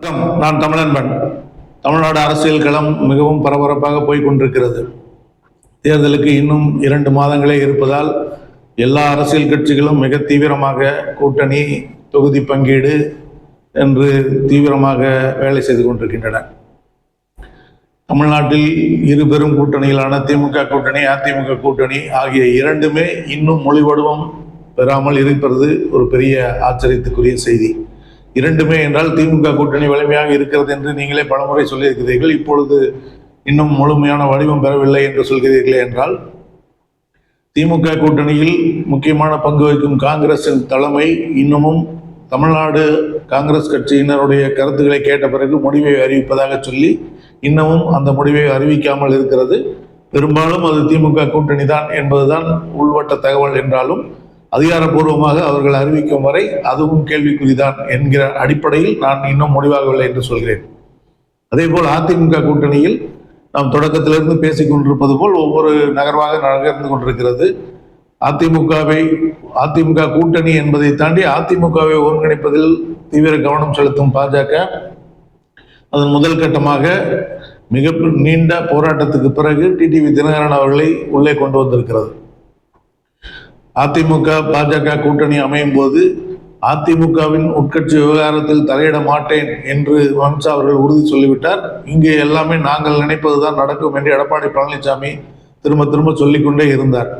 வணக்கம். நான் தமிழன்பன். தமிழ்நாடு அரசியல் களம் மிகவும் பரபரப்பாக போய்கொண்டிருக்கிறது. தேர்தலுக்கு இன்னும் இரண்டு மாதங்களே இருப்பதால் எல்லா அரசியல் கட்சிகளும் மிக தீவிரமாக கூட்டணி தொகுதி பங்கீடு என்று தீவிரமாக வேலை செய்து கொண்டிருக்கின்றன. தமிழ்நாட்டில் இரு பெரும் கூட்டணிகளான திமுக கூட்டணி அதிமுக கூட்டணி ஆகிய இரண்டுமே இன்னும் மொழிவடிவம் பெறாமல் இருப்பது ஒரு பெரிய ஆச்சரியத்துக்குரிய செய்தி. இரண்டுமே என்றால் திமுக கூட்டணி வலிமையாக இருக்கிறது என்று நீங்களே பலமுறை சொல்லியிருக்கிறீர்கள். இப்பொழுது இன்னும் முழுமையான வடிவம் பெறவில்லை என்று சொல்கிறீர்களே என்றால் திமுக கூட்டணியில் முக்கியமான பங்கு வகிக்கும் காங்கிரசின் தலைமை இன்னமும் தமிழ்நாடு காங்கிரஸ் கட்சியினருடைய கருத்துக்களை கேட்ட பிறகு முடிவை அறிவிப்பதாக சொல்லி இன்னமும் அந்த முடிவை அறிவிக்காமல் இருக்கிறது. பெரும்பாலும் அது திமுக கூட்டணி தான் என்பதுதான் உள்வட்ட தகவல் என்றாலும் அதிகாரப்பூர்வமாக அவர்கள் அறிவிக்கும் வரை அதுவும் கேள்விக்குறிதான் என்கிற அடிப்படையில் நான் இன்னும் முடிவாகவில்லை என்று சொல்கிறேன். அதே போல் அதிமுக கூட்டணியில் நாம் தொடக்கத்திலிருந்து பேசிக் கொண்டிருப்பது போல் ஒவ்வொரு நகர்வாக நகர்ந்து கொண்டிருக்கிறது. அதிமுகவை அதிமுக கூட்டணி என்பதை தாண்டி அதிமுகவை ஒருங்கிணைப்பதில் தீவிர கவனம் செலுத்தும் பாஜக அதன் முதல் கட்டமாக மிக நீண்ட போராட்டத்துக்கு பிறகு டிடிவி தினகரன் அவர்களை உள்ளே கொண்டு வந்திருக்கிறது. அதிமுக பாஜக கூட்டணி அமையும் போது அதிமுகவின் உட்கட்சி விவகாரத்தில் தலையிட மாட்டேன் என்று வம்சா அவர்கள் உறுதி சொல்லிவிட்டார். இங்கே எல்லாமே நாங்கள் நினைப்பதுதான் நடக்கும் என்று எடப்பாடி பழனிசாமி திரும்ப திரும்ப சொல்லிக்கொண்டே இருந்தார்.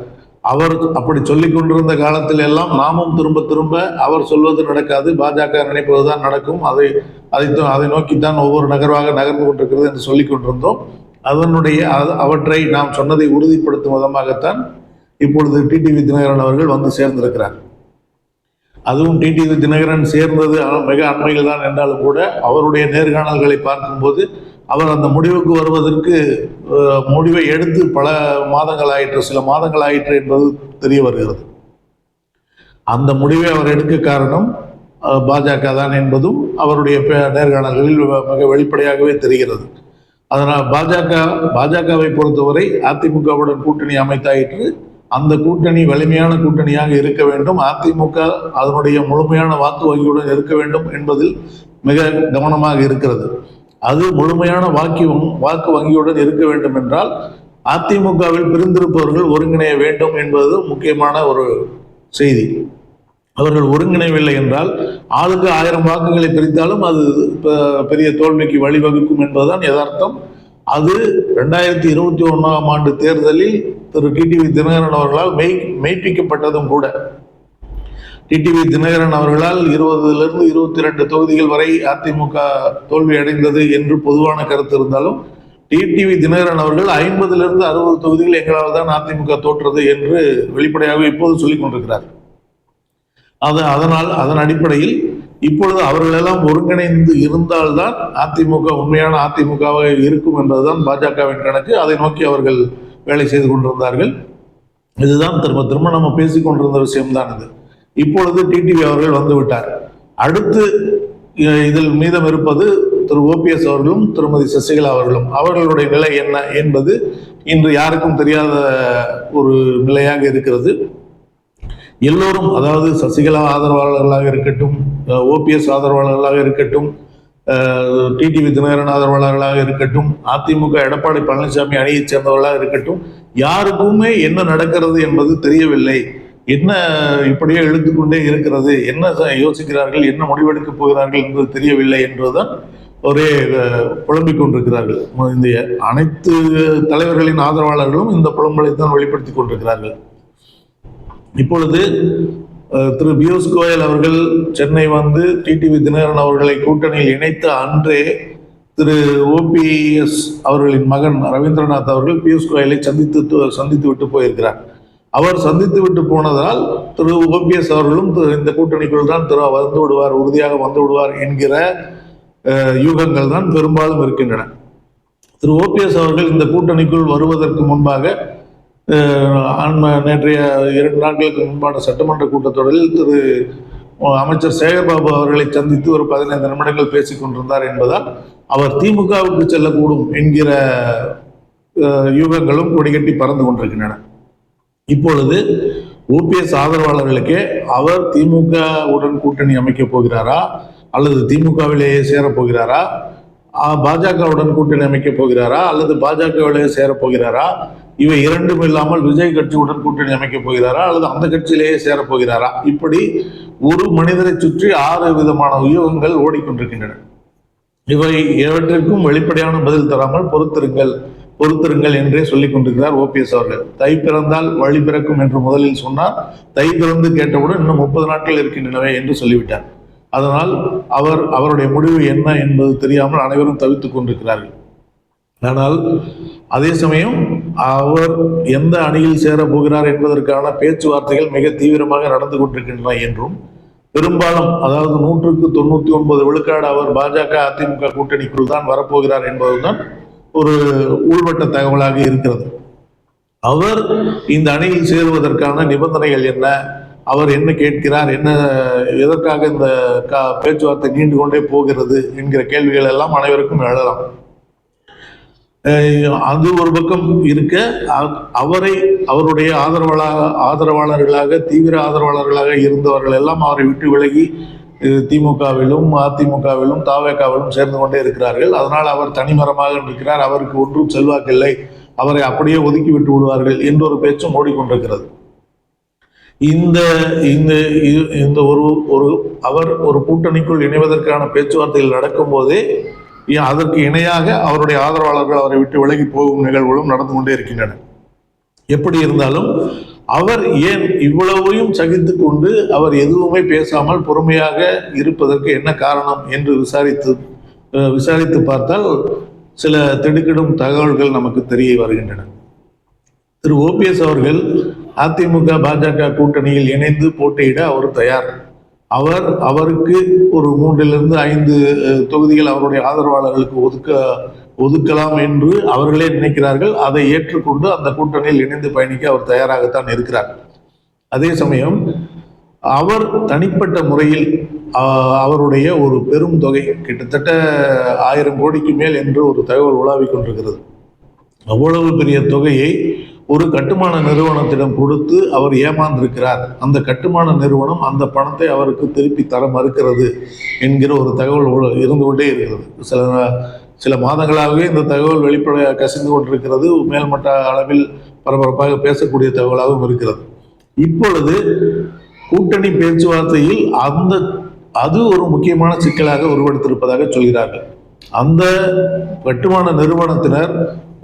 அவர் அப்படி சொல்லிக் கொண்டிருந்த காலத்தில் எல்லாம் நாமும் திரும்ப திரும்ப அவர் சொல்வது நடக்காது பாஜக நினைப்பதுதான் நடக்கும். அதை அதை அதை நோக்கித்தான் ஒவ்வொரு நகர்வாக நகர்ந்து கொண்டிருக்கிறது என்று சொல்லிக் கொண்டிருந்தோம் அதனுடைய அவற்றை நாம் சொன்னதை உறுதிப்படுத்தும் விதமாகத்தான் இப்பொழுது டிடிவி தினகரன் அவர்கள் வந்து சேர்ந்திருக்கிறார். அதுவும் டிடிவி தினகரன் சேர்ந்தது மிக அண்மையில் தான் என்றாலும் கூட அவருடைய நேர்காணல்களை பார்க்கும்போது அவர் அந்த முடிவுக்கு வருவதற்கு முடிவை எடுத்து பல மாதங்கள் ஆயிற்று சில மாதங்கள் ஆயிற்று என்பது தெரிய வருகிறது. அந்த முடிவை அவர் எடுக்க காரணம் பாஜக தான் என்பதும் அவருடைய பே- நேர்காணல்களில் மிக வெளிப்படையாகவே தெரிகிறது. அதனால் பாஜக பாஜகவை பொறுத்தவரை அதிமுகவுடன் கூட்டணி அமைத்தாயிற்று அந்த கூட்டணி வலிமையான கூட்டணியாக இருக்க வேண்டும். அதிமுக அதனுடைய முழுமையான வாக்கு வங்கியுடன் இருக்க வேண்டும் என்பதில் மிக கவனமாக இருக்கிறது. அது முழுமையான வாக்கு வாக்கு வங்கியுடன் இருக்க வேண்டும் என்றால் அதிமுகவில் பிரிந்திருப்பவர்கள் ஒருங்கிணைய வேண்டும் என்பது முக்கியமான ஒரு செய்தி. அவர்கள் ஒருங்கிணைவில்லை என்றால் ஆளுக்கு ஆயிரம் வாக்குகளை பிரித்தாலும் அது பெரிய தோல்விக்கு வழிவகுக்கும் என்பதுதான் யதார்த்தம். அது ரெண்டாயிரத்தி இருபத்தி ஒன்றாம் ஆண்டு தேர்தலில் திரு டிடிவி தினகரன் அவர்களால் மெய் மெய்ப்பிக்கப்பட்டதும் கூட. டிடிவி தினகரன் அவர்களால் இருபதுலேருந்து இருபத்தி ரெண்டு தொகுதிகள் வரை அதிமுக தோல்வி அடைந்தது என்று பொதுவான கருத்து இருந்தாலும் டிடிவி தினகரன் அவர்கள் ஐம்பதுலேருந்து அறுபது தொகுதிகள் எங்களால் தான் அதிமுக தோற்றது என்று வெளிப்படையாக இப்போது சொல்லிக் கொண்டிருக்கிறார். அது அதனால் அதன் அடிப்படையில் இப்பொழுது அவர்களெல்லாம் ஒருங்கிணைந்து இருந்தால்தான் அதிமுக உண்மையான அதிமுகவாக இருக்கும் என்பதுதான் பாஜகவின் கணக்கு. அதை நோக்கி அவர்கள் வேலை செய்து கொண்டிருந்தார்கள். இதுதான் திரும்ப திரும்ப நம்ம பேசிக்கொண்டிருந்த விஷயம்தான் இது. இப்பொழுது டிடிவி அவர்கள் வந்து விட்டார். அடுத்து இதில் மீதம் இருப்பது திரு ஓபிஎஸ் அவர்களும் திருமதி சசிகலா அவர்களும். அவர்களுடைய நிலை என்ன என்பது இன்று யாருக்கும் தெரியாத ஒரு நிலையாக இருக்கிறது. எல்லோரும் அதாவது சசிகலா ஆதரவாளர்களாக இருக்கட்டும் ஓபிஎஸ் ஆதரவாளர்களாக இருக்கட்டும் டிடிவி தினகரன் ஆதரவாளர்களாக இருக்கட்டும் அதிமுக எடப்பாடி பழனிசாமி அணியைச் சேர்ந்தவர்களாக இருக்கட்டும் யாருக்குமே என்ன நடக்கிறது என்பது தெரியவில்லை. என்ன இப்படியே எழுத்துக்கொண்டே இருக்கிறது? என்ன ச- யோசிக்கிறார்கள்? என்ன முடிவெடுக்கப் போகிறார்கள் என்பது தெரியவில்லை என்பதுதான் ஒரே புலம்பிக் கொண்டிருக்கிறார்கள். இந்த அனைத்து தலைவர்களின் ஆதரவாளர்களும் இந்த புலம்பலை தான் வெளிப்படுத்திக் கொண்டிருக்கிறார்கள். இப்பொழுது திரு பியூஷ் கோயல் அவர்கள் சென்னை வந்து டிடிவி தினகரன் அவர்களை கூட்டணியில் இணைத்த அன்றே திரு ஓபிஎஸ் அவர்களின் மகன் ரவீந்திரநாத் அவர்கள் பியூஷ் கோயலை சந்தித்து சந்தித்து விட்டு போயிருக்கிறார். அவர் சந்தித்து விட்டு போனதால் திரு ஓபிஎஸ் அவர்களும் திரு- இந்த கூட்டணிக்குள் தான் திரு வந்து விடுவார் உறுதியாக வந்து விடுவார் என்கிற யூகங்கள் தான் பெரும்பாலும் இருக்கின்றன. திரு ஓபிஎஸ் அவர்கள் இந்த கூட்டணிக்குள் வருவதற்கு முன்பாக அஹ், நேற்றைய இரண்டு நாட்களுக்கு முன்பான சட்டமன்ற கூட்டத்தொடரில் திரு அமைச்சர் சேகர்பாபு அவர்களை சந்தித்து ஒரு பதினைந்து நிமிடங்கள் பேசிக் கொண்டிருந்தார் என்பதால் அவர் திமுகவுக்கு செல்லக்கூடும் என்கிற யூகங்களும் கொடிகட்டி பறந்து கொண்டிருக்கின்றன. இப்பொழுது ஓபிஎஸ் ஆதரவாளர்களுக்கே அவர் திமுக உடன் கூட்டணி அமைக்கப் போகிறாரா? அல்லது திமுகவிலேயே சேரப் போகிறாரா? பாஜகவுடன் கூட்டணி அமைக்கப் போகிறாரா? அல்லது பாஜகவிலேயே சேரப் போகிறாரா? இவை இரண்டும் இல்லாமல் விஜய் கட்சியுடன் கூட்டணி அமைக்கப் போகிறாரா அல்லது அந்த கட்சியிலேயே சேரப் போகிறாரா? இப்படி ஒரு மனிதரை சுற்றி ஆறு விதமான உயோகங்கள் ஓடிக்கொண்டிருக்கின்றன. இவை இவற்றிற்கும் வெளிப்படையான பதில் தராமல் பொறுத்திருங்கள் பொறுத்திருங்கள் என்றே சொல்லிக் கொண்டிருக்கிறார் ஓபிஎஸ் அவர்கள். தை பிறந்தால் வழி பிறக்கும் என்று முதலில் சொன்னார். தை பிறந்து கேட்டவுடன் இன்னும் முப்பது நாட்கள் இருக்கின்றனவே என்று சொல்லிவிட்டார். அதனால் அவர் அவருடைய முடிவு என்ன என்பது தெரியாமல் அனைவரும் தவித்துக் கொண்டிருக்கிறார்கள். ஆனால் அதே சமயம் அவர் எந்த அணியில் சேரப் போகிறார் என்பதற்கான பேச்சுவார்த்தைகள் மிக தீவிரமாக நடந்து கொண்டிருக்கின்றன என்றும் பெரும்பாலும் அதாவது நூற்றுக்கு தொண்ணூத்தி ஒன்பது விழுக்காடு அவர் பாஜக அதிமுக கூட்டணிக்குள் தான் வரப்போகிறார் என்பதுதான் ஒரு உள்வட்ட தகவலாக இருக்கிறது. அவர் இந்த அணியில் சேருவதற்கான நிபந்தனைகள் என்ன? அவர் என்ன கேட்கிறார்? என்ன எதற்காக இந்த பேச்சுவார்த்தை நீண்டு கொண்டே போகிறது? என்கிற கேள்விகள் எல்லாம் அனைவருக்கும் எழலாம். அது ஒரு பக்கம் இருக்க அவரை அவருடைய ஆதரவாளர் ஆதரவாளர்களாக தீவிர ஆதரவாளர்களாக இருந்தவர்கள் எல்லாம் அவரை விட்டு விலகி திமுகவிலும் அதிமுகவிலும் தாவேக்காவிலும் சேர்ந்து கொண்டே இருக்கிறார்கள். அதனால் அவர் தனிமரமாக இருக்கிறார் அவருக்கு ஒன்றும் செல்வாக்கில்லை. அவரை அப்படியே ஒதுக்கி விட்டு விடுவார்கள் என்ற ஒரு பேச்சும் ஓடிக்கொண்டிருக்கிறது. இந்த இந்த இந்த ஒரு ஒரு அவர் ஒரு கூட்டணிக்குள் இணைவதற்கான பேச்சுவார்த்தைகள் நடக்கும்போதே அதற்கு இணையாக அவருடைய ஆதரவாளர்கள் அவரை விட்டு விலகி போகும் நிகழ்வுகளும் நடந்து கொண்டே இருக்கின்றன. எப்படி இருந்தாலும் அவர் ஏன் இவ்வளவையும் சகித்து கொண்டு அவர் எதுவுமே பேசாமல் பொறுமையாக இருப்பதற்கு என்ன காரணம் என்று விசாரித்து விசாரித்து பார்த்தால் சில திடுக்கிடும் தகவல்கள் நமக்கு தெரிய வருகின்றன. திரு ஓபிஎஸ் அவர்கள் அதிமுக பாஜக கூட்டணியில் இணைந்து போட்டியிட அவர் தயார். அவர் அவருக்கு ஒரு மூன்றிலிருந்து ஐந்து தொகுதிகள் அவருடைய ஆதரவாளர்களுக்கு ஒதுக்க ஒதுக்கலாம் என்று அவர்களே நினைக்கிறார்கள். அதை ஏற்றுக்கொண்டு அந்த கூட்டணியில் இணைந்து பயணிக்க அவர் தயாராகத்தான் இருக்கிறார். அதே சமயம் அவர் தனிப்பட்ட முறையில் அவருடைய ஒரு பெரும் தொகை கிட்டத்தட்ட ஆயிரம் கோடிக்கு மேல் என்று ஒரு தகவல் உலாவிக் கொண்டிருக்கிறது. அவ்வளவு பெரிய தொகையை ஒரு கட்டுமான நிறுவனத்திடம் கொடுத்து அவர் ஏமாந்திருக்கிறார். அந்த கட்டுமான நிறுவனம் அந்த பணத்தை அவருக்கு திருப்பி தர மறுக்கிறது என்கிற ஒரு தகவல் இருந்து கொண்டே இருக்கிறது. சில சில மாதங்களாகவே இந்த தகவல் வெளிப்பட கசிந்து கொண்டிருக்கிறது. மேல்மட்ட அளவில் பரபரப்பாக பேசக்கூடிய தகவலாகவும் இருக்கிறது. இப்பொழுது கூட்டணி பேச்சுவார்த்தையில் அந்த அது ஒரு முக்கியமான சிக்கலாக உருவெடுத்திருப்பதாக சொல்கிறார்கள். அந்த கட்டுமான நிறுவனத்தினர்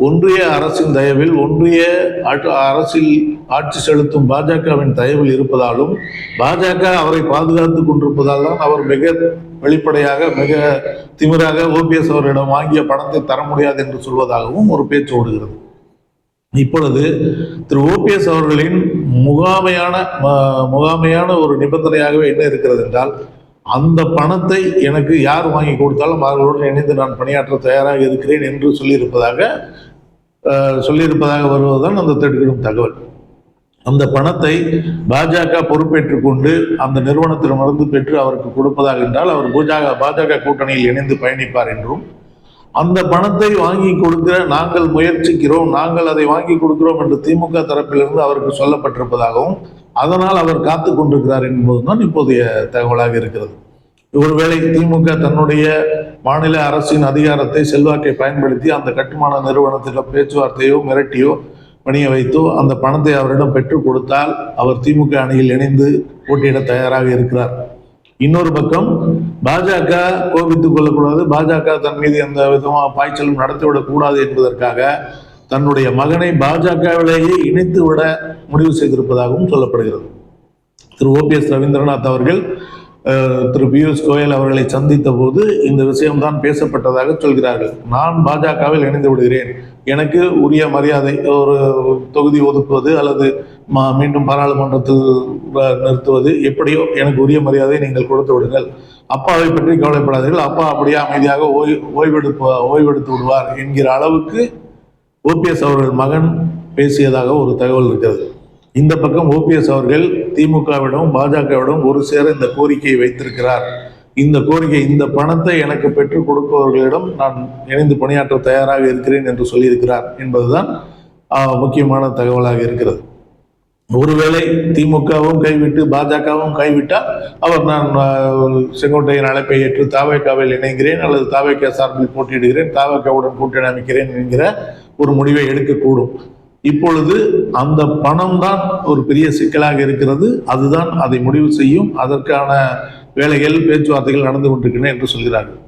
ஒன்றிய அரசின் தயவில் ஒன்றிய அரசில் ஆட்சி செலுத்தும் பாஜகவின் தயவில் இருப்பதாலும் பாஜக அவரை பாதுகாத்துக் கொண்டிருப்பதால் தான் அவர் மிக வெளிப்படையாக மிக திமிராக ஓபிஎஸ் அவரிடம் வாங்கிய பணத்தை தர முடியாது என்று சொல்வதாகவும் ஒரு பேச்சு ஓடுகிறது. இப்பொழுது திரு ஓபிஎஸ் அவர்களின் முகாமையான முகாமையான ஒரு நிபந்தனையாகவே என்ன இருக்கிறது என்றால் அந்த பணத்தை எனக்கு யார் வாங்கி கொடுத்தாலும் அவர்களுடன் இணைந்து நான் பணியாற்ற தயாராக இருக்கிறேன் என்று சொல்லியிருப்பதாக சொல்லியிருப்பதாக வருவதுதான் அந்த திடுக்கிடும் தகவல். அந்த பணத்தை பாஜக பொறுப்பேற்றுக் கொண்டு அந்த நிறுவனத்திடமிருந்து பெற்று அவருக்கு கொடுப்பதாக என்றால் அவர் பாஜக பாஜக கூட்டணியில் இணைந்து பயணிப்பார் என்றும் அந்த பணத்தை வாங்கி கொடுக்கிற நாங்கள் முயற்சிக்கிறோம் நாங்கள் அதை வாங்கி கொடுக்கிறோம் என்று திமுக தரப்பிலிருந்து அவருக்கு சொல்லப்பட்டிருப்பதாகவும் அதனால் அவர் காத்து கொண்டிருக்கிறார் என்பதுதான் இப்போதைய தகவலாக இருக்கிறது. ஒருவேளை திமுக தன்னுடைய மாநில அரசின் அதிகாரத்தை செல்வாக்கை பயன்படுத்தி அந்த கட்டுமான நிறுவனத்தில் பேச்சுவார்த்தையோ மிரட்டியோ பணிய வைத்தோ அந்த பணத்தை அவரிடம் பெற்றுக் கொடுத்தால் அவர் திமுக அணியில் இணைந்து போட்டியிட தயாராக இருக்கிறார். இன்னொரு பக்கம் பாஜக கோபித்துக் கொள்ளக்கூடாது. பாஜக தன் மீது எந்த விதமாக பாய்ச்சலும் நடத்திவிடக் கூடாது என்பதற்காக தன்னுடைய மகனை பாஜகவிலேயே இணைத்து விட முடிவு செய்திருப்பதாகவும் சொல்லப்படுகிறது. திரு ஓபிஎஸ் ரவீந்திரநாத் அவர்கள் திரு பியூஷ் கோயல் அவர்களை சந்தித்த போது இந்த விஷயம்தான் பேசப்பட்டதாக சொல்கிறார்கள். நான் பாஜகவில் இணைந்து விடுகிறேன். எனக்கு உரிய மரியாதை ஒரு தொகுதி ஒதுக்குவது அல்லது மீண்டும் பாராளுமன்றத்தில் நிறுத்துவது எப்படியோ எனக்கு உரிய மரியாதை நீங்கள் கொடுத்து விடுங்கள். அப்பாவை பற்றி கவலைப்படாதீர்கள். அப்பா அப்படியே அமைதியாக ஓய் ஓய்வெடுப்ப ஓய்வெடுத்து விடுவார் என்கிற அளவுக்கு ஓபிஎஸ் அவர்கள் மகன் பேசியதாக ஒரு தகவல் இருக்கிறது. இந்த பக்கம் ஓபிஎஸ் அவர்கள் திமுகவிடம் பாஜகவிடம் ஒரு சேர இந்த கோரிக்கையை வைத்திருக்கிறார். இந்த கோரிக்கை இந்த பணத்தை எனக்கு பெற்றுக் கொடுப்பவர்களிடம் நான் இணைந்து பணியாற்ற தயாராக இருக்கிறேன் என்று சொல்லியிருக்கிறார் என்பதுதான் முக்கியமான தகவலாக இருக்கிறது. ஒருவேளை திமுகவும் கைவிட்டு பாஜகவும் கைவிட்டால் அவர் நான் செங்கோட்டையின் அழைப்பை ஏற்று தாவேக்காவில் இணைகிறேன் அல்லது தாவேக்கா சார்பில் போட்டியிடுகிறேன் தாவேக்காவுடன் கூட்டணி அமைக்கிறேன் என்கிற ஒரு முடிவை எடுக்கக்கூடும். இப்பொழுது அந்த பணம் தான் ஒரு பெரிய சிக்கலாக இருக்கிறது. அதுதான் அதை முடிவு செய்யும். அதற்கான வேலைகள் பேச்சுவார்த்தைகள் நடந்து கொண்டிருக்கின்றன என்று சொல்கிறார்கள்.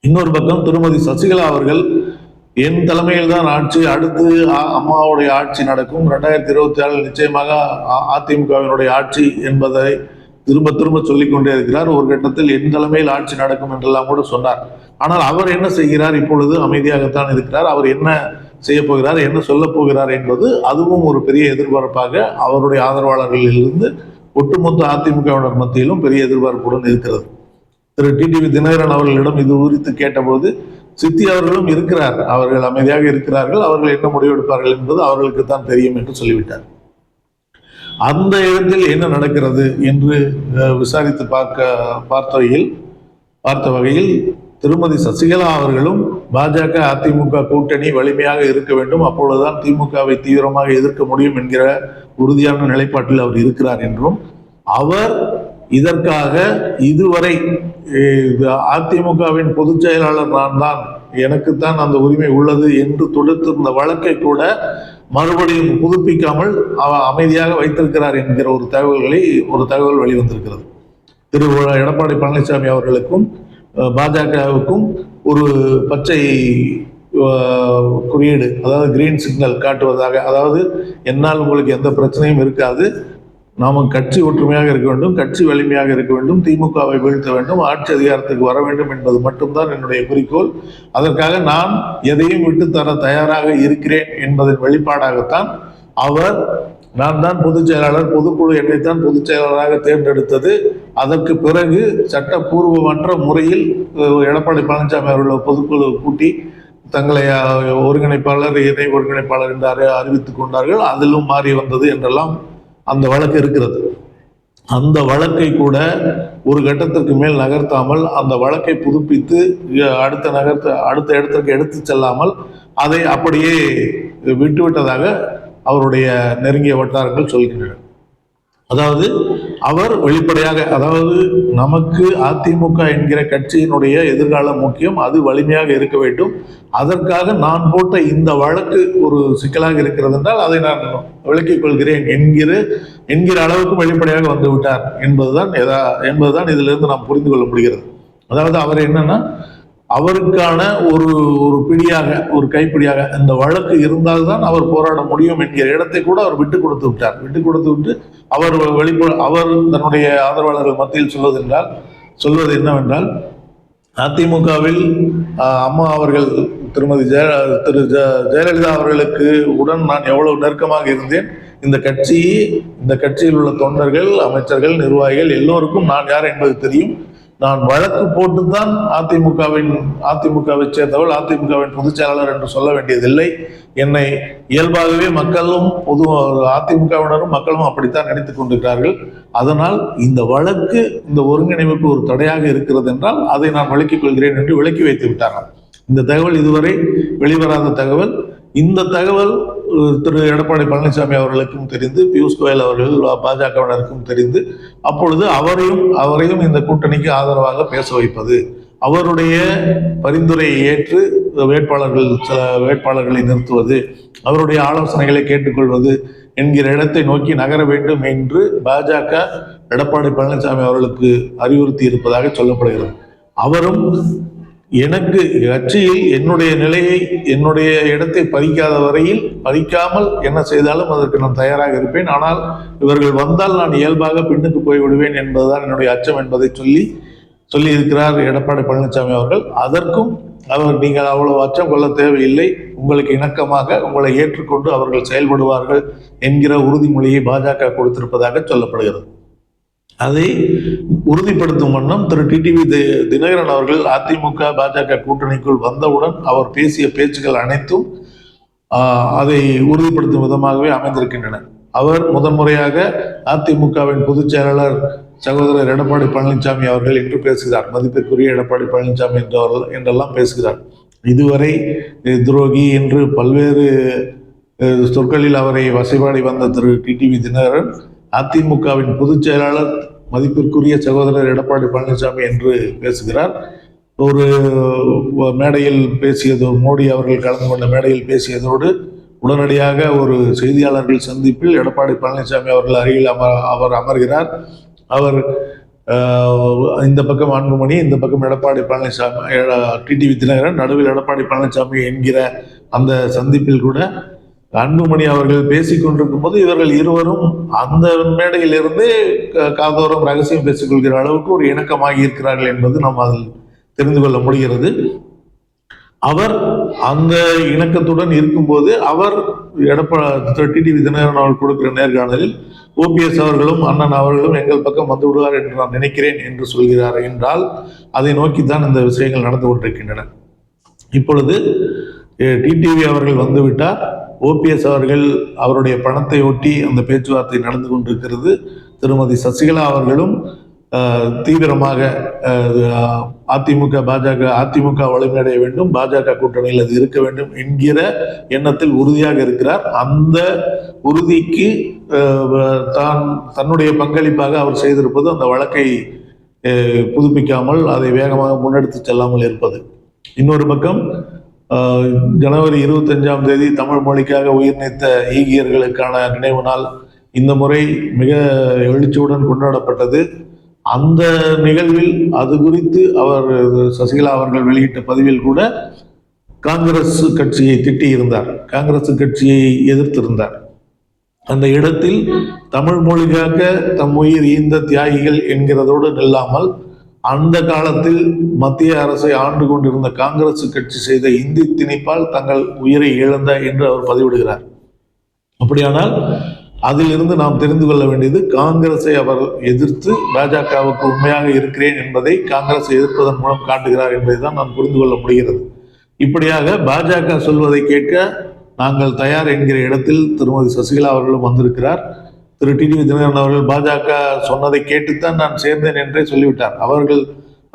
இன்னொரு பக்கம் திருமதி சசிகலா அவர்கள் என் தலைமையில் தான் ஆட்சி அடுத்து அம்மாவுடைய ஆட்சி நடக்கும். ரெண்டாயிரத்தி இருபத்தி ஆறில் நிச்சயமாக அ- அதிமுகவினுடைய ஆட்சி என்பதை திரும்ப திரும்ப சொல்லிக் கொண்டே இருக்கிறார். ஒரு கட்டத்தில் என் தலைமையில் ஆட்சி நடக்கும் என்றெல்லாம் கூட சொன்னார். ஆனால் அவர் என்ன செய்கிறார்? இப்பொழுது அமைதியாகத்தான் இருக்கிறார். அவர் என்ன செய்ய போகிறார் என்ன சொல்ல போகிறார் என்பது அதுவும் ஒரு பெரிய எதிர்பார்ப்பாக அவருடைய ஆதரவாளர்களிலிருந்து ஒட்டுமொத்த அதிமுகவினர் மத்தியிலும் பெரிய எதிர்பார்ப்புடன் இருக்கிறது. திரு டிடிவி தினகரன் அவர்களிடம் இது குறித்து கேட்டபோது சித்தி அவர்களும் இருக்கிறார் அவர்கள் அமைதியாக இருக்கிறார்கள் அவர்கள் என்ன முடிவெடுப்பார்கள் என்பது அவர்களுக்கு தான் தெரியும் என்று சொல்லிவிட்டார். அந்த இடத்தில் என்ன நடக்கிறது என்று அஹ், விசாரித்து பார்க்க பார்த்த வகையில் பார்த்த வகையில் திருமதி சசிகலா அவர்களும் பாஜக அதிமுக கூட்டணி வலிமையாக இருக்க வேண்டும். அப்பொழுதுதான் திமுகவை தீவிரமாக எதிர்க்க முடியும் என்கிற உறுதியான நிலைப்பாட்டில் அவர் இருக்கிறார் என்றும் அவர் இதற்காக இதுவரை இது அதிமுகவின் பொதுச் செயலாளர் நான் தான் எனக்குத்தான் அந்த உரிமை உள்ளது என்று தொடுத்திருந்த வழக்கை கூட மறுபடியும் புதுப்பிக்காமல் அமைதியாக வைத்திருக்கிறார் என்கிற ஒரு தகவல்களை ஒரு தகவல் வெளிவந்திருக்கிறது. திரு எடப்பாடி பழனிசாமி அவர்களுக்கும் பாஜகவுக்கும் ஒரு பச்சை குறியீடு அதாவது கிரீன் சிக்னல் காட்டுவதாக அதாவது என்னால் உங்களுக்கு எந்த பிரச்சனையும் இருக்காது. நாம் கட்சி ஒற்றுமையாக இருக்க வேண்டும் கட்சி வலிமையாக இருக்க வேண்டும் திமுகவை வீழ்த்த வேண்டும் ஆட்சி அதிகாரத்துக்கு வர வேண்டும் என்பது மட்டும்தான் என்னுடைய குறிக்கோள். அதற்காக நான் எதையும் விட்டு தர தயாராக இருக்கிறேன் என்பதன் வெளிப்பாடாகத்தான் அவர் நான் தான் பொதுச் செயலாளர் பொதுக்குழு என்னைத்தான் பொதுச் செயலாளராக தேர்ந்தெடுத்தது. அதற்கு பிறகு சட்டப்பூர்வமற்ற முறையில் எடப்பாடி பழனிசாமி அவர்களை பொதுக்குழு கூட்டி தங்களை ஒருங்கிணைப்பாளர் இணை ஒருங்கிணைப்பாளர் என்று அறி- அறிவித்துக் கொண்டார்கள். அதிலும் மாறி வந்தது என்றெல்லாம் அந்த வழக்கு இருக்கிறது. அந்த வழக்கை கூட ஒரு கட்டத்திற்கு மேல் நகர்த்தாமல் அந்த வழக்கை புதுப்பித்து அடுத்த நகர்த்த அடுத்த இடத்திற்கு எடுத்து செல்லாமல் அதை அப்படியே விட்டுவிட்டதாக அவருடைய நெருங்கிய வட்டாரங்கள் சொல்கின்றன. அதாவது அவர் வெளிப்படையாக அதாவது நமக்கு அதிமுக என்கிற கட்சியினுடைய எதிர்காலம் முக்கியம் அது வலிமையாக இருக்க வேண்டும். அதற்காக நான் போட்ட இந்த வழக்கு ஒரு சிக்கலாக இருக்கிறது என்றால் அதை நான் விளக்கிக் கொள்கிறேன் என்கிற என்கிற அளவுக்கு வெளிப்படையாக வந்து விட்டார் என்பதுதான் எதா என்பதுதான் இதிலிருந்து நாம் புரிந்து கொள்ள முடிகிறது. அதாவது அவர் என்னன்னா அவருக்கான ஒரு ஒரு பிடியாக ஒரு கைப்பிடியாக இந்த வழக்கு இருந்தால்தான் அவர் போராட முடியும் என்கிற இடத்தை கூட அவர் விட்டு கொடுத்து விட்டார். விட்டு கொடுத்து விட்டு அவர் வெளிப்ப அவர் தன்னுடைய ஆதரவாளர்கள் மத்தியில் சொல்வதென்றால் சொல்வது என்னவென்றால் அதிமுகவில் அம்மா அவர்கள் திருமதி ஜெய திரு ஜ- ஜெயலலிதா அவர்களுக்கு உடன் நான் எவ்வளவு நெருக்கமாக இருந்தேன் இந்த கட்சி இந்த கட்சியில் உள்ள தொண்டர்கள் அமைச்சர்கள் நிர்வாகிகள் எல்லோருக்கும் நான் யார் என்பது தெரியும். நான் வழக்கு போட்டுத்தான் அதிமுகவின் அதிமுகவை சேர்ந்தவள் அதிமுகவின் பொதுச் செயலாளர் என்று சொல்ல வேண்டியதில்லை. என்னை இயல்பாகவே மக்களும் பொது அதிமுகவினரும் மக்களும் அப்படித்தான் நினைத்துக் கொண்டிருக்கிறார்கள். அதனால் இந்த வழக்கு இந்த ஒருங்கிணைப்புக்கு ஒரு தடையாக இருக்கிறது என்றால் அதை நான் விளக்கிக் கொள்கிறேன் என்று விளக்கி வைத்து விட்டார்கள். இந்த தகவல் இதுவரை வெளிவராத தகவல். இந்த தகவல் திரு எடப்பாடி பழனிசாமி அவர்களுக்கும் தெரிந்து பியூஷ் கோயல் அவர்கள் பாஜகவினருக்கும் தெரிந்து அப்பொழுது அவரையும் அவரையும் இந்த கூட்டணிக்கு ஆதரவாக பேச வைப்பது. அவருடைய பரிந்துரையை ஏற்று வேட்பாளர்கள் சில வேட்பாளர்களை நிறுத்துவது அவருடைய ஆலோசனைகளை கேட்டுக்கொள்வது என்கிற இடத்தை நோக்கி நகர வேண்டும் என்று பாஜக எடப்பாடி பழனிசாமி அவர்களுக்கு அறிவுறுத்தி இருப்பதாக சொல்லப்படுகிறது. அவரும் எனக்கு கட்சியில் என்னுடைய நிலையை என்னுடைய இடத்தை பறிக்காத வரையில் பறிக்காமல் என்ன செய்தாலும் அதற்கு நான் தயாராக இருப்பேன். ஆனால் இவர்கள் வந்தால் நான் இயல்பாக பின்னுக்கு போய் விடுவேன் என்பதுதான் என்னுடைய அச்சம் என்பதை சொல்லி சொல்லி இருக்கிறார் எடப்பாடி பழனிசாமி அவர்கள். அதற்கும் அவர் நீங்கள் அவ்வளவு அச்சம் கொள்ள தேவையில்லை. உங்களுக்கு இணக்கமாக உங்களை ஏற்றுக்கொண்டு அவர்கள் செயல்படுவார்கள் என்கிற உறுதிமொழியை பாஜக கொடுத்திருப்பதாக சொல்லப்படுகிறது. அதை உறுதிப்படுத்தும் வண்ணம் திரு டிடிவி தினகரன் அவர்கள் அதிமுக பாஜக கூட்டணிக்குள் வந்தவுடன் அவர் பேசிய பேச்சுக்கள் அனைத்தும் அதை உறுதிப்படுத்தும் விதமாகவே அமைந்திருக்கின்றன. அவர் முதன்முறையாக அதிமுகவின் பொதுச் செயலாளர் சகோதரர் எடப்பாடி பழனிசாமி அவர்கள் என்று பேசுகிறார். மதிப்பிற்குரிய எடப்பாடி பழனிசாமி என்றவர்கள் என்றெல்லாம் பேசுகிறார். இதுவரை துரோகி என்று பல்வேறு சொற்களில் அவரை வசைபாடி வந்த திரு டிடிவி தினகரன் அதிமுகவின் பொதுச் செயலாளர் மதிப்பிற்குரிய சகோதரர் எடப்பாடி பழனிசாமி என்று பேசுகிறார். ஒரு மேடையில் பேசியது மோடி அவர்கள் கலந்து கொண்ட மேடையில் பேசியதோடு உடனடியாக ஒரு செய்தியாளர்கள் சந்திப்பில் எடப்பாடி பழனிசாமி அவர்கள் அருகில் அமர் அவர் அமர்கிறார். அவர் இந்த பக்கம் அன்புமணி இந்த பக்கம் எடப்பாடி பழனிசாமி டிடிவி தினகரன் நடுவில் எடப்பாடி பழனிசாமி என்கிற அந்த சந்திப்பில் கூட அன்புமணி அவர்கள் பேசிக் கொண்டிருக்கும் போது இவர்கள் இருவரும் அந்த மேடையிலிருந்து க- காதோரம் ரகசியம் பேசிக்கொள்கிற அளவுக்கு ஒரு இணக்கமாகி இருக்கிறார்கள் என்பது நாம் அதில் தெரிந்து கொள்ள முடிகிறது. அவர் அந்த இணக்கத்துடன் இருக்கும்போது அவர் எடப்பா டிடிவி தினகரன் அவர்கள் கொடுக்கிற நேர்காணலில் ஓபிஎஸ் அவர்களும் அண்ணன் அவர்களும் எங்கள் பக்கம் வந்து விடுவார் என்று நான் நினைக்கிறேன் என்று சொல்கிறார் என்றால் அதை நோக்கித்தான் இந்த விஷயங்கள் நடந்து கொண்டிருக்கின்றன. இப்பொழுது டிடிவி அவர்கள் வந்துவிட்டார் ஓபிஎஸ் அவர்கள் அவருடைய பணத்தை ஒட்டி அந்த பேச்சுவார்த்தை நடந்து கொண்டிருக்கிறது. திருமதி சசிகலா அவர்களும் தீவிரமாக அதிமுக பாஜக அதிமுக வலிமையடைய வேண்டும். பாஜக கூட்டணியில் அது இருக்க வேண்டும் என்கிற எண்ணத்தில் உறுதியாக இருக்கிறார். அந்த உறுதிக்கு தான் தன்னுடைய பங்களிப்பாக அவர் செய்திருப்பது அந்த வழக்கை புதுப்பிக்காமல் அதை வேகமாக முன்னெடுத்து செல்லாமல் இருப்பது. இன்னொரு பக்கம் ஜனவரி இருபத்தஞ்சாம் தேதி தமிழ் மொழிக்காக உயிர் நீத்த ஈகியர்களுக்கான நினைவு நாள். இந்த முறை மிக எழுச்சியுடன் கொண்டாடப்பட்டது. அந்த நிகழ்வில் அது குறித்து அவர் சசிகலா அவர்கள் வெளியிட்ட பதிவில் கூட காங்கிரஸ் கட்சியை திட்டி இருந்தார் காங்கிரஸ் கட்சியை எதிர்த்திருந்தார். அந்த இடத்தில் தமிழ் மொழிக்காக தம் உயிர் ஈந்த தியாகிகள் என்கிறதோடு நில்லாமல் அந்த காலத்தில் மத்திய அரசை ஆண்டு கொண்டிருந்த காங்கிரஸ் கட்சி செய்த இந்தி திணிப்பால் தங்கள் உயிரை இழந்த என்று அவர் பதிவிடுகிறார். அப்படியானால் அதிலிருந்து நாம் தெரிந்து கொள்ள வேண்டியது காங்கிரஸை அவர் எதிர்த்து பாஜகவுக்கு உண்மையாக இருக்கிறேன் என்பதை காங்கிரஸ் எதிர்ப்பதன் மூலம் காட்டுகிறார் என்பதை தான் நாம் புரிந்து கொள்ள முடிகிறது. இப்படியாக பாஜக சொல்வதை கேட்க நாங்கள் தயார் என்கிற இடத்தில் திருமதி சசிகலா அவர்களும் வந்திருக்கிறார். திரு டிடிவி தினகரன் அவர்கள் பாஜக சொன்னதை கேட்டுத்தான் நான் சேர்ந்தேன் என்றே சொல்லிவிட்டார். அவர்கள்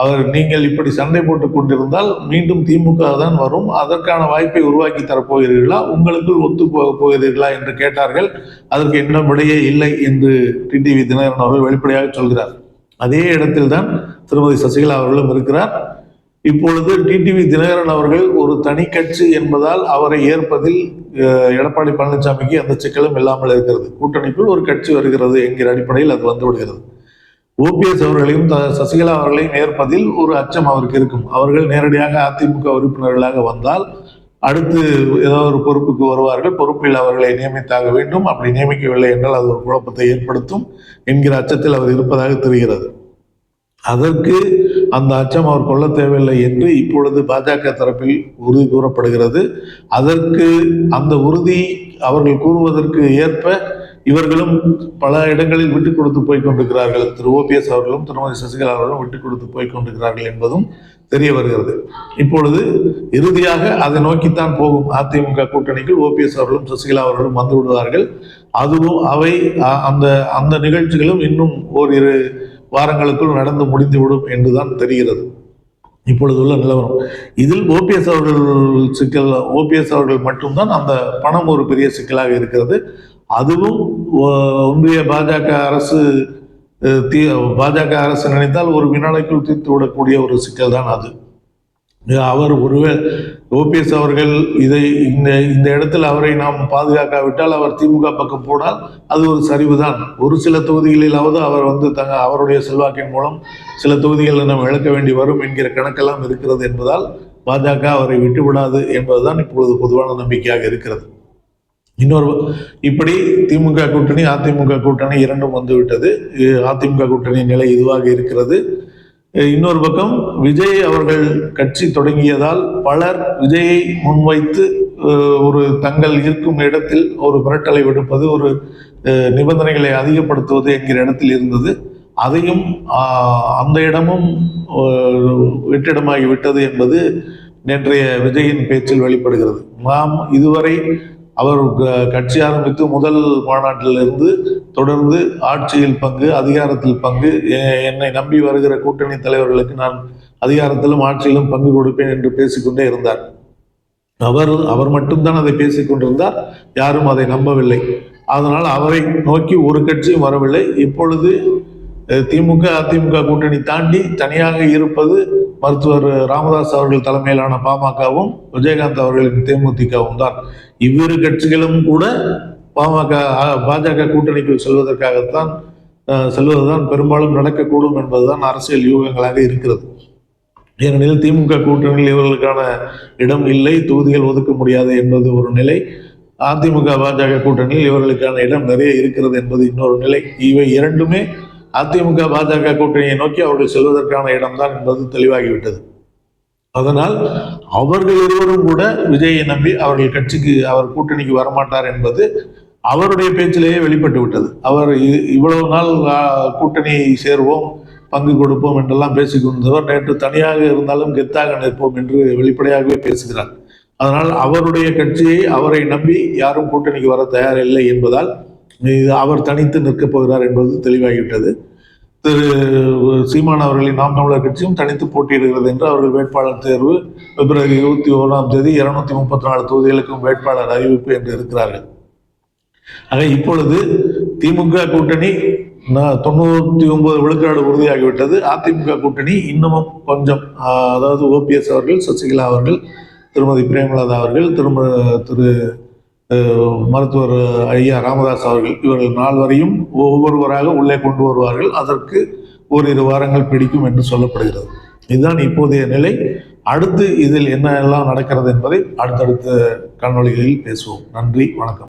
அவர் நீங்கள் இப்படி சண்டை போட்டுக் கொண்டிருந்தால் மீண்டும் திமுக தான் வரும். அதற்கான வாய்ப்பை உருவாக்கி தரப்போகிறீர்களா உங்களுக்குள் ஒத்து போக போகிறீர்களா என்று கேட்டார்கள். அதற்கு என்ன விடையே இல்லை என்று டிடிவி தினகரன் அவர்கள் வெளிப்படையாக சொல்கிறார். அதே இடத்தில்தான் திருமதி சசிகலா அவர்களும் இருக்கிறார். இப்பொழுது டிடிவி தினகரன் அவர்கள் ஒரு தனி கட்சி என்பதால் அவரை ஏற்பதில் எடப்பாடி பழனிசாமிக்கு எந்த சிக்கலும் இல்லாமல் இருக்கிறது. கூட்டணிக்குள் ஒரு கட்சி வருகிறது என்கிற அடிப்படையில் அது வந்து விடுகிறது. ஓபிஎஸ் அவர்களையும் த- சசிகலா அவர்களையும் ஏற்பதில் ஒரு அச்சம் அவருக்கு இருக்கும். அவர்கள் நேரடியாக அதிமுக உறுப்பினர்களாக வந்தால் அடுத்து ஏதோ ஒரு பொறுப்புக்கு வருவார்கள். பொறுப்பில் அவர்களை நியமித்தாக வேண்டும். அப்படி நியமிக்கவில்லை என்றால் அது ஒரு குழப்பத்தை ஏற்படுத்தும் என்கிற அச்சத்தில் அவர் இருப்பதாக தெரிகிறது. அதற்கு அந்த அச்சம் அவர் கொள்ள தேவையில்லை என்று இப்பொழுது பாஜக தரப்பில் உறுதி கூறப்படுகிறது. அதற்கு அந்த உறுதி அவர்கள் கூறுவதற்கு ஏற்ப இவர்களும் பல இடங்களில் விட்டுக் கொடுத்து போய் கொண்டிருக்கிறார்கள். திரு ஓபிஎஸ் அவர்களும் திருமதி சசிகலா அவர்களும் விட்டுக் கொடுத்து போய் கொண்டிருக்கிறார்கள் என்பதும் தெரிய வருகிறது. இப்பொழுது இறுதியாக அதை நோக்கித்தான் போகும் அதிமுக கூட்டணிக்குள் ஓபிஎஸ் அவர்களும் சசிகலா அவர்களும் வந்து விடுவார்கள் அதுவும் அவை அ- அந்த அந்த நிகழ்ச்சிகளும் இன்னும் ஓரிரு வாரங்களுக்குள் நடந்து முடிந்துவிடும் என்றுதான் தெரிகிறது. இப்பொழுது உள்ள நிலவரம். இதில் ஓபிஎஸ் அவர்கள் சிக்கல் ஓபிஎஸ் அவர்கள் மட்டும்தான் அந்த பணம் ஒரு பெரிய சிக்கலாக இருக்கிறது. அதுவும் ஒன்றிய பாஜக அரசு தீ பாஜக அரசு நினைத்தால் ஒரு வினாடிக்குள் தீர்த்து விடக்கூடிய ஒரு சிக்கல் தான் அது. அவர் ஒருவே ஓபிஎஸ் அவர்கள் இதை இந்த இந்த இடத்தில் அவரை நாம் பாதுகாக்காவிட்டால் அவர் திமுக பக்கம் போனால் அது ஒரு சரிவு தான் ஒரு சில தொகுதிகளிலாவது அவர் வந்து தங்க அவருடைய செல்வாக்கின் மூலம் சில தொகுதிகளை நாம் இழக்க வேண்டி வரும் என்கிற கணக்கெல்லாம் இருக்கிறது என்பதால் பாஜக அவரை விட்டுவிடாது என்பதுதான் இப்பொழுது பொதுவான நம்பிக்கையாக இருக்கிறது. இன்னொரு இப்படி திமுக கூட்டணி அதிமுக கூட்டணி இரண்டும் வந்துவிட்டது. அதிமுக கூட்டணி நிலை இதுவாக இருக்கிறது. இன்னொரு பக்கம் விஜய் அவர்கள் கட்சி தொடங்கியதால் பலர் விஜயை முன்வைத்து ஒரு தங்கள் இருக்கும் இடத்தில் ஒரு மிரட்டலை விடுப்பது ஒரு நிபந்தனைகளை அதிகப்படுத்துவது என்கிற இடத்தில் இருந்தது. அதையும் அந்த இடமும் வெற்றிடமாகி விட்டது என்பது நேற்றைய விஜயின் பேச்சில் வெளிப்படுகிறது. நாம் இதுவரை அவர் க- கட்சி ஆரம்பித்து முதல் மாநாட்டிலிருந்து தொடர்ந்து ஆட்சியில் பங்கு அதிகாரத்தில் பங்கு என்னை நம்பி வருகிற கூட்டணி தலைவர்களுக்கு நான் அதிகாரத்திலும் ஆட்சியிலும் பங்கு கொடுப்பேன் என்று பேசிக்கொண்டே இருந்தார். அவர் அவர் மட்டும்தான் அதை பேசிக்கொண்டிருந்தார் யாரும் அதை நம்பவில்லை. அதனால் அவரை நோக்கி ஒரு கட்சியும் வரவில்லை. இப்பொழுது திமுக அதிமுக கூட்டணி தாண்டி தனியாக இருப்பது மருத்துவர் ராமதாஸ் அவர்கள் தலைமையிலான பாமகவும் விஜயகாந்த் அவர்களின் தேமுதிகவும் தான். இவ்விரு கட்சிகளும் கூட பாமக பாஜக கூட்டணிக்கு செல்வதற்காகத்தான் செல்வதுதான் பெரும்பாலும் நடக்கக்கூடும் என்பதுதான் அரசியல் யூகங்களாக இருக்கிறது. ஏனெனில் திமுக கூட்டணியில் இவர்களுக்கான இடம் இல்லை தொகுதிகள் ஒதுக்க முடியாது என்பது ஒரு நிலை. அதிமுக பாஜக கூட்டணியில் இவர்களுக்கான இடம் நிறைய இருக்கிறது என்பது இன்னொரு நிலை. இவை இரண்டுமே அதிமுக பாஜக கூட்டணியை நோக்கி அவர்கள் செல்வதற்கான இடம்தான் என்பது தெளிவாகிவிட்டது. அதனால் அவர்கள் இருவரும் கூட விஜயை நம்பி அவர்கள் கட்சிக்கு அவர் கூட்டணிக்கு வரமாட்டார் என்பது அவருடைய பேச்சிலேயே வெளிப்பட்டு விட்டது. அவர் இ- இவ்வளவு நாள் கூட்டணி சேருவோம் பங்கு கொடுப்போம் என்றெல்லாம் பேசிக்கொண்டவர் நேற்று தனியாக இருந்தாலும் கெத்தாக நிற்போம் என்று வெளிப்படையாகவே பேசுகிறார். அதனால் அவருடைய கட்சியை அவரை நம்பி யாரும் கூட்டணிக்கு வர தயாரில்லை என்பதால் அவர் தனித்து நிற்கப் போகிறார் என்பது தெளிவாகிவிட்டது. திரு சீமான் அவர்களின் நாம் தமிழர் கட்சியும் தனித்து போட்டியிடுகிறது என்று அவர்கள் வேட்பாளர் தேர்வு பிப்ரவரி இருபத்தி ஓராம் தேதி இருநூத்தி முப்பத்தி நாலு தொகுதிகளுக்கும் வேட்பாளர் அறிவிப்பு என்று இருக்கிறார்கள். ஆக இப்பொழுது திமுக கூட்டணி தொண்ணூற்றி தொண்ணூத்தி ஒன்பது விழுக்காடு உறுதியாகிவிட்டது. அதிமுக கூட்டணி இன்னமும் கொஞ்சம் அதாவது ஓபிஎஸ் அவர்கள் சசிகலா அவர்கள் திருமதி பிரேமலதா அவர்கள் திரும்ப திரு மருத்துவர் ஐயா ராமதாஸ் அவர்கள் இவர்கள் நால்வரையும் ஒவ்வொருவராக உள்ளே கொண்டு வருவார்கள். அதற்கு ஓரிரு வாரங்கள் பிடிக்கும் என்று சொல்லப்படுகிறது. இதுதான் இப்போதைய நிலை. அடுத்து இதில் என்ன எல்லாம் நடக்கிறது என்பதை அடுத்தடுத்த காணொளிகளில் பேசுவோம். நன்றி வணக்கம்.